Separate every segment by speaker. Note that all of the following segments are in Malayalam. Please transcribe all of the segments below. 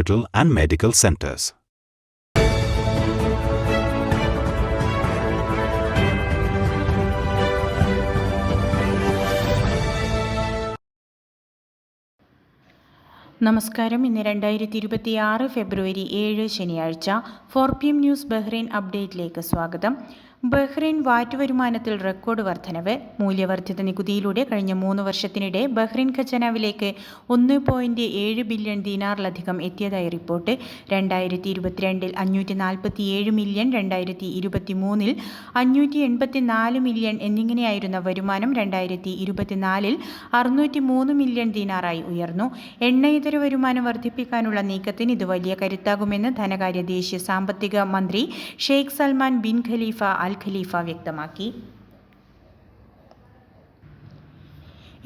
Speaker 1: hospital and medical centers.
Speaker 2: നമസ്കാരം ഇന്ന് രണ്ടായിരത്തി ഇരുപത്തി ആറ് ഫെബ്രുവരി ഏഴ് ശനിയാഴ്ച four P M news Bahrain അപ്ഡേറ്റിലേക്ക് സ്വാഗതം ബഹ്റൈൻ വാറ്റ് വരുമാനത്തിൽ റെക്കോർഡ് വർധനവ്. മൂല്യവർദ്ധിത നികുതിയിലൂടെ കഴിഞ്ഞ മൂന്ന് വർഷത്തിനിടെ ബഹ്റൈൻ ഖജനാവിലേക്ക് ഒന്ന് പോയിന്റ് ഏഴ് ബില്യൺ ദിനാറിലധികം എത്തിയതായി റിപ്പോർട്ട്. രണ്ടായിരത്തി ഇരുപത്തിരണ്ടിൽ അഞ്ഞൂറ്റി നാൽപ്പത്തി ഏഴ് മില്യൺ രണ്ടായിരത്തി ഇരുപത്തി മൂന്നിൽ അഞ്ഞൂറ്റി എൺപത്തി നാല് മില്യൺ എന്നിങ്ങനെയായിരുന്ന വരുമാനം രണ്ടായിരത്തി ഇരുപത്തിനാലിൽ അറുന്നൂറ്റി മൂന്ന് മില്യൺ ദിനാറായി ഉയർന്നു. എണ്ണയിതര വരുമാനം വർദ്ധിപ്പിക്കാനുള്ള നീക്കത്തിന് ഇത് വലിയ കരുത്താകുമെന്ന് ധനകാര്യ ദേശീയ സാമ്പത്തിക മന്ത്രി Sheikh Salman bin Khalifa Al Khalifa വ്യക്തമാക്കി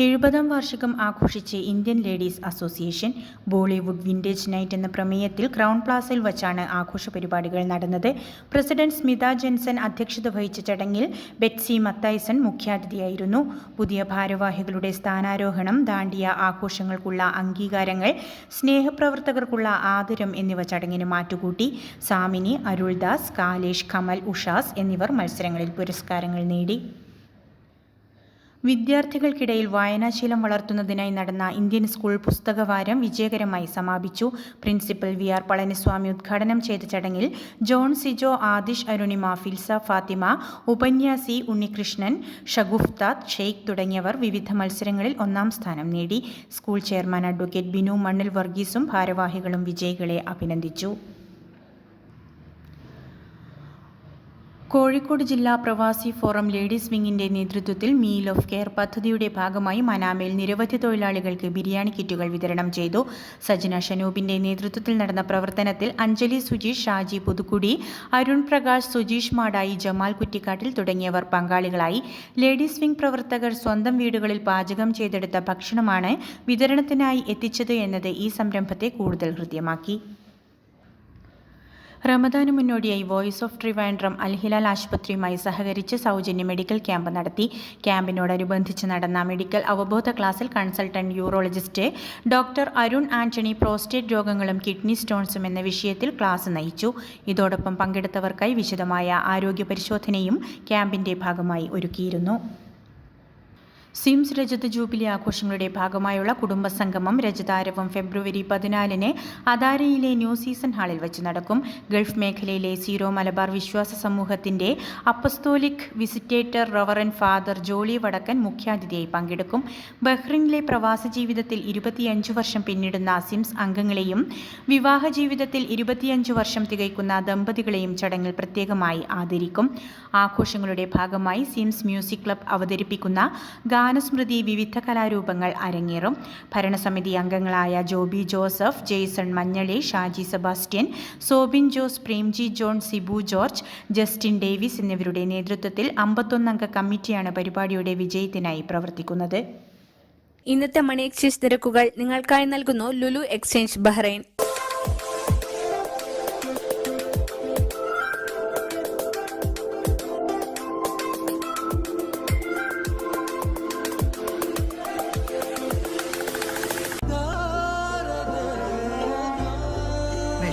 Speaker 2: എഴുപതാം വാർഷികം ആഘോഷിച്ച് Indian ladies association Bollywood vintage night എന്ന പ്രമേയത്തിൽ ക്രൗൺ പ്ലാസയിൽ വച്ചാണ് ആഘോഷ പരിപാടികൾ നടന്നത്. പ്രസിഡന്റ് സ്മിത ജെൻസൺ അധ്യക്ഷത വഹിച്ച ചടങ്ങിൽ ബെറ്റ്സി മത്തായിസൺ മുഖ്യാതിഥിയായിരുന്നു. പുതിയ ഭാരവാഹികളുടെ സ്ഥാനാരോഹണം ദാണ്ടിയ ആഘോഷങ്ങൾക്കുള്ള അംഗീകാരങ്ങൾ സ്നേഹപ്രവർത്തകർക്കുള്ള ആദരം എന്നിവ ചടങ്ങിന് മാറ്റുകൂട്ടി. സാമിനി അരുൾദാസ് കാലേഷ് കമൽ ഉഷാസ് എന്നിവർ മത്സരങ്ങളിൽ പുരസ്കാരങ്ങൾ നേടി. വിദ്യാർത്ഥികൾക്കിടയിൽ വായനാശീലം വളർത്തുന്നതിനായി നടന്ന ഇന്ത്യൻ സ്കൂൾ പുസ്തകവാരം വിജയകരമായി സമാപിച്ചു. പ്രിൻസിപ്പൽ വി ആർ പളനിസ്വാമി ഉദ്ഘാടനം ചെയ്ത ചടങ്ങിൽ ജോൺ സിജോ ആദിഷ് അരുണിമ ഫിൽസ ഫാത്തിമ ഉപന്യാസി ഉണ്ണികൃഷ്ണൻ ഷഗുഫ്താദ് ഷെയ്ഖ് തുടങ്ങിയവർ വിവിധ മത്സരങ്ങളിൽ ഒന്നാം സ്ഥാനം നേടി. സ്കൂൾ ചെയർമാൻ അഡ്വക്കേറ്റ് ബിനു മണ്ണിൽ വർഗീസും ഭാരവാഹികളും വിജയികളെ അഭിനന്ദിച്ചു. കോഴിക്കോട് ജില്ലാ പ്രവാസി ഫോറം ലേഡീസ് വിങ്ങിന്റെ നേതൃത്വത്തിൽ മീൽ ഓഫ് കെയർ പദ്ധതിയുടെ ഭാഗമായി മനാമയിൽ നിരവധി തൊഴിലാളികൾക്ക് ബിരിയാണി കിറ്റുകൾ വിതരണം ചെയ്തു. സജന ഷനൂബിന്റെ നേതൃത്വത്തിൽ നടന്ന പ്രവർത്തനത്തിൽ അഞ്ജലി സുജീഷ് ഷാജി പുതുക്കുടി അരുൺ പ്രകാശ് സുജീഷ് മാടായി ജമാൽ കുറ്റിക്കാട്ടിൽ തുടങ്ങിയവർ പങ്കാളികളായി. ലേഡീസ് വിംഗ് പ്രവർത്തകർ സ്വന്തം വീടുകളിൽ പാചകം ചെയ്തെടുത്ത ഭക്ഷണമാണ് വിതരണത്തിനായി എത്തിച്ചത് എന്നത് ഈ സംരംഭത്തെ കൂടുതൽ ഹൃദ്യമാക്കി. റമദാന് മുന്നോടിയായി voice of Trivandrum Al Hilal ആശുപത്രിയുമായി സഹകരിച്ച് സൗജന്യ മെഡിക്കൽ ക്യാമ്പ് നടത്തി. ക്യാമ്പിനോടനുബന്ധിച്ച് നടന്ന മെഡിക്കൽ അവബോധ ക്ലാസ്സിൽ consultant urologist doctor Arun Antony prostate രോഗങ്ങളും കിഡ്നി സ്റ്റോൺസും എന്ന വിഷയത്തിൽ ക്ലാസ് നയിച്ചു. ഇതോടൊപ്പം പങ്കെടുത്തവർക്കായി വിശദമായ ആരോഗ്യ പരിശോധനയും ക്യാമ്പിന്റെ ഭാഗമായി ഒരുക്കിയിരുന്നു. സിംസ് രജത ജൂബിലി ആഘോഷങ്ങളുടെ ഭാഗമായുള്ള കുടുംബസംഗമം രജതാരവം ഫെബ്രുവരി പതിനാലിന് അദാരയിലെ ന്യൂ സീസൺ ഹാളിൽ വെച്ച് നടക്കും. ഗൾഫ് മേഖലയിലെ സീറോ മലബാർ വിശ്വാസ സമൂഹത്തിന്റെ apostolic visitator reverend father Jolly Vadakkan മുഖ്യാതിഥിയായി പങ്കെടുക്കും. ബഹ്റിനിലെ പ്രവാസ ജീവിതത്തിൽ ഇരുപത്തിയഞ്ച് വർഷം പിന്നിടുന്ന സിംസ് അംഗങ്ങളെയും വിവാഹ ജീവിതത്തിൽ ഇരുപത്തിയഞ്ച് വർഷം തികയ്ക്കുന്ന ദമ്പതികളെയും ചടങ്ങിൽ പ്രത്യേകമായി ആദരിക്കും. ആഘോഷങ്ങളുടെ ഭാഗമായി സിംസ് മ്യൂസിക് ക്ലബ് അവതരിപ്പിക്കുന്ന ഗാനസ്മൃതി വിവിധ കലാരൂപങ്ങൾ അരങ്ങേറും. ഭരണസമിതി അംഗങ്ങളായ Joby Joseph Jaison Manjali Shaji Sebastian Sobin Jose Premji John Sibu George Justin Davis എന്നിവരുടെ നേതൃത്വത്തിൽ അമ്പത്തൊന്നംഗ കമ്മിറ്റിയാണ് പരിപാടിയുടെ വിജയത്തിനായി പ്രവർത്തിക്കുന്നത്.
Speaker 3: ഇന്നത്തെ മണി എക്സ്ചേഞ്ച് നിരക്കുകൾ നിങ്ങൾക്കായി നൽകുന്നു ലുലു എക്സ്ചേഞ്ച് ബഹ്റൈൻ.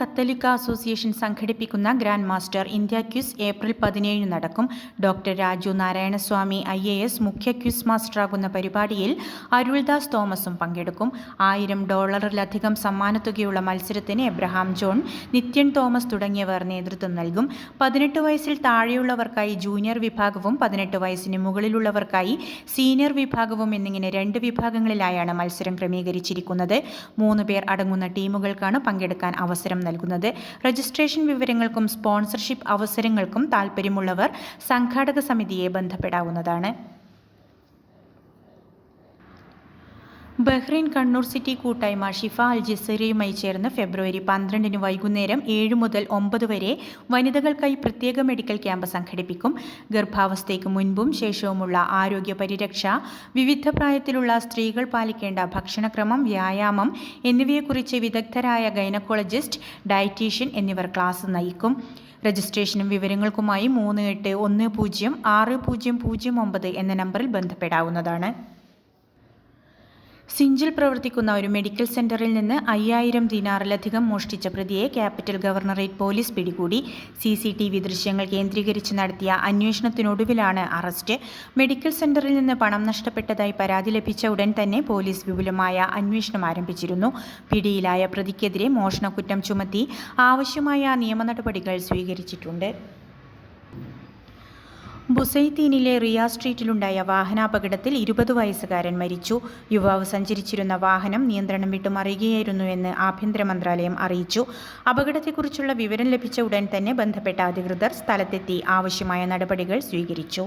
Speaker 2: കത്തലിക്ക അസോസിയേഷൻ സംഘടിപ്പിക്കുന്ന grand master India quiz April പതിനേഴിന് നടക്കും. Doctor Raju Narayanaswamy I A S മുഖ്യ ക്വിസ് മാസ്റ്ററാകുന്ന പരിപാടിയിൽ അരുൾദാസ് തോമസും പങ്കെടുക്കും. ആയിരം ഡോളറിലധികം സമ്മാനത്തുകയുള്ള മത്സരത്തിന് എബ്രഹാം ജോൺ നിത്യൻ തോമസ് തുടങ്ങിയവർ നേതൃത്വം നൽകും. പതിനെട്ട് വയസ്സിൽ താഴെയുള്ളവർക്കായി ജൂനിയർ വിഭാഗവും പതിനെട്ട് വയസ്സിന് മുകളിലുള്ളവർക്കായി സീനിയർ വിഭാഗവും എന്നിങ്ങനെ രണ്ട് വിഭാഗങ്ങളിലായാണ് മത്സരം ക്രമീകരിച്ചിരിക്കുന്നത്. മൂന്ന് പേർ അടങ്ങുന്ന ടീമുകൾക്കാണ് പങ്കെടുക്കാൻ അവസരം നൽകുന്നത്. രജിസ്ട്രേഷൻ വിവരങ്ങൾക്കും സ്പോൺസർഷിപ്പ് അവസരങ്ങൾക്കും താൽപ്പര്യമുള്ളവർ സംഘാടക സമിതിയെ ബന്ധപ്പെടാവുന്നതാണ്. ബഹ്റൈൻ കണ്ണൂർ സിറ്റി കൂട്ടായ്മ ഷിഫ അൽ ജസീറയുമായി ചേർന്ന് ഫെബ്രുവരി പന്ത്രണ്ടിന് വൈകുന്നേരം ഏഴ് മുതൽ ഒമ്പത് വരെ വനിതകൾക്കായി പ്രത്യേക മെഡിക്കൽ ക്യാമ്പ് സംഘടിപ്പിക്കും. ഗർഭാവസ്ഥയ്ക്ക് മുൻപും ശേഷവുമുള്ള ആരോഗ്യ പരിരക്ഷ വിവിധ പ്രായത്തിലുള്ള സ്ത്രീകൾ പാലിക്കേണ്ട ഭക്ഷണക്രമം വ്യായാമം എന്നിവയെക്കുറിച്ച് വിദഗ്ധരായ ഗൈനക്കോളജിസ്റ്റ് ഡയറ്റീഷ്യൻ എന്നിവർ ക്ലാസ് നയിക്കും. രജിസ്ട്രേഷനും വിവരങ്ങൾക്കുമായി മൂന്ന് എട്ട് ഒന്ന് പൂജ്യം ആറ് പൂജ്യം പൂജ്യം ഒമ്പത് എന്ന നമ്പറിൽ ബന്ധപ്പെടാവുന്നതാണ്. സിഞ്ചിൽ പ്രവർത്തിക്കുന്ന ഒരു മെഡിക്കൽ സെന്ററിൽ നിന്ന് അയ്യായിരം ദിനാറിലധികം മോഷ്ടിച്ച പ്രതിയെ ക്യാപിറ്റൽ ഗവർണറേറ്റ് പോലീസ് പിടികൂടി. സി സി ടി വി ദൃശ്യങ്ങൾ കേന്ദ്രീകരിച്ച് നടത്തിയ അന്വേഷണത്തിനൊടുവിലാണ് അറസ്റ്റ്. മെഡിക്കൽ സെന്ററിൽ നിന്ന് പണം നഷ്ടപ്പെട്ടതായി പരാതി ലഭിച്ച ഉടൻ തന്നെ പോലീസ് വിപുലമായ അന്വേഷണം ആരംഭിച്ചിരുന്നു. പിടിയിലായ പ്രതിക്കെതിരെ മോഷണക്കുറ്റം ചുമത്തി ആവശ്യമായ നിയമ സ്വീകരിച്ചിട്ടുണ്ട്. ബുസൈത്തീനിലെ റിയ സ്ട്രീറ്റിലുണ്ടായ വാഹനാപകടത്തിൽ ഇരുപത് വയസ്സുകാരൻ മരിച്ചു. യുവാവ് സഞ്ചരിച്ചിരുന്ന വാഹനം നിയന്ത്രണം വിട്ടു മറിയുകയായിരുന്നുവെന്ന് ആഭ്യന്തര മന്ത്രാലയം അറിയിച്ചു. അപകടത്തെക്കുറിച്ചുള്ള വിവരം ലഭിച്ച ഉടൻ തന്നെ ബന്ധപ്പെട്ട അധികൃതർ സ്ഥലത്തെത്തി ആവശ്യമായ നടപടികൾ സ്വീകരിച്ചു.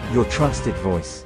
Speaker 4: your trusted voice.